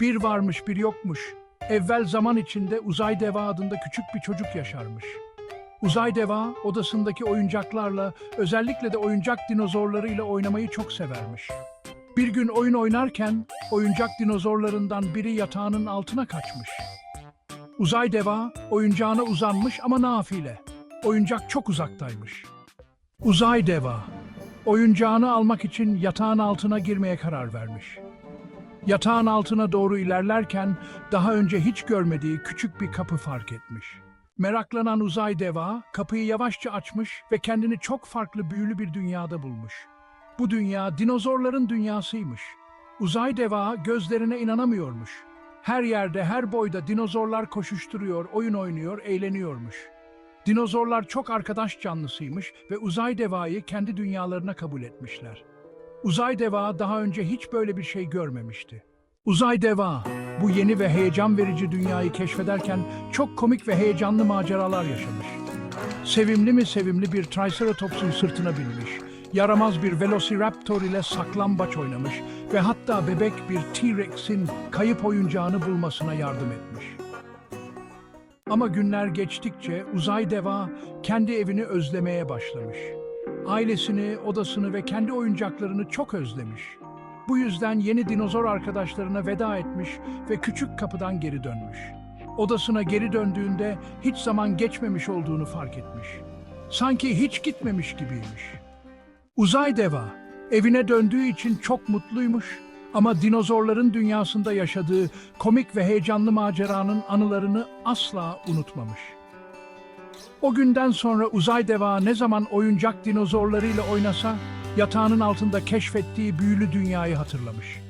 Bir varmış bir yokmuş. Evvel zaman içinde Uzay Deva adında küçük bir çocuk yaşarmış. Uzay Deva odasındaki oyuncaklarla, özellikle de oyuncak dinozorlarıyla oynamayı çok severmiş. Bir gün oyun oynarken oyuncak dinozorlarından biri yatağının altına kaçmış. Uzay Deva oyuncağına uzanmış ama nafile. Oyuncak çok uzaktaymış. Uzay Deva oyuncağını almak için yatağın altına girmeye karar vermiş. Yatağın altına doğru ilerlerken daha önce hiç görmediği küçük bir kapı fark etmiş. Meraklanan uzay deva kapıyı yavaşça açmış ve kendini çok farklı büyülü bir dünyada bulmuş. Bu dünya dinozorların dünyasıymış. Uzay deva gözlerine inanamıyormuş. Her yerde, her boyda dinozorlar koşuşturuyor, oyun oynuyor, eğleniyormuş. Dinozorlar çok arkadaş canlısıymış ve uzay devayı kendi dünyalarına kabul etmişler. Uzay Deva daha önce hiç böyle bir şey görmemişti. Uzay Deva bu yeni ve heyecan verici dünyayı keşfederken çok komik ve heyecanlı maceralar yaşamış. Sevimli mi sevimli bir Triceratops'un sırtına binmiş, yaramaz bir Velociraptor ile saklambaç oynamış ve hatta bebek bir T-Rex'in kayıp oyuncağını bulmasına yardım etmiş. Ama günler geçtikçe uzay deva kendi evini özlemeye başlamış. Ailesini, odasını ve kendi oyuncaklarını çok özlemiş. Bu yüzden yeni dinozor arkadaşlarına veda etmiş ve küçük kapıdan geri dönmüş. Odasına geri döndüğünde hiç zaman geçmemiş olduğunu fark etmiş. Sanki hiç gitmemiş gibiymiş. Uzay deva evine döndüğü için çok mutluymuş ama dinozorların dünyasında yaşadığı komik ve heyecanlı maceranın anılarını asla unutmamış. O günden sonra uzay deva ne zaman oyuncak dinozorlarıyla oynasa yatağının altında keşfettiği büyülü dünyayı hatırlamış.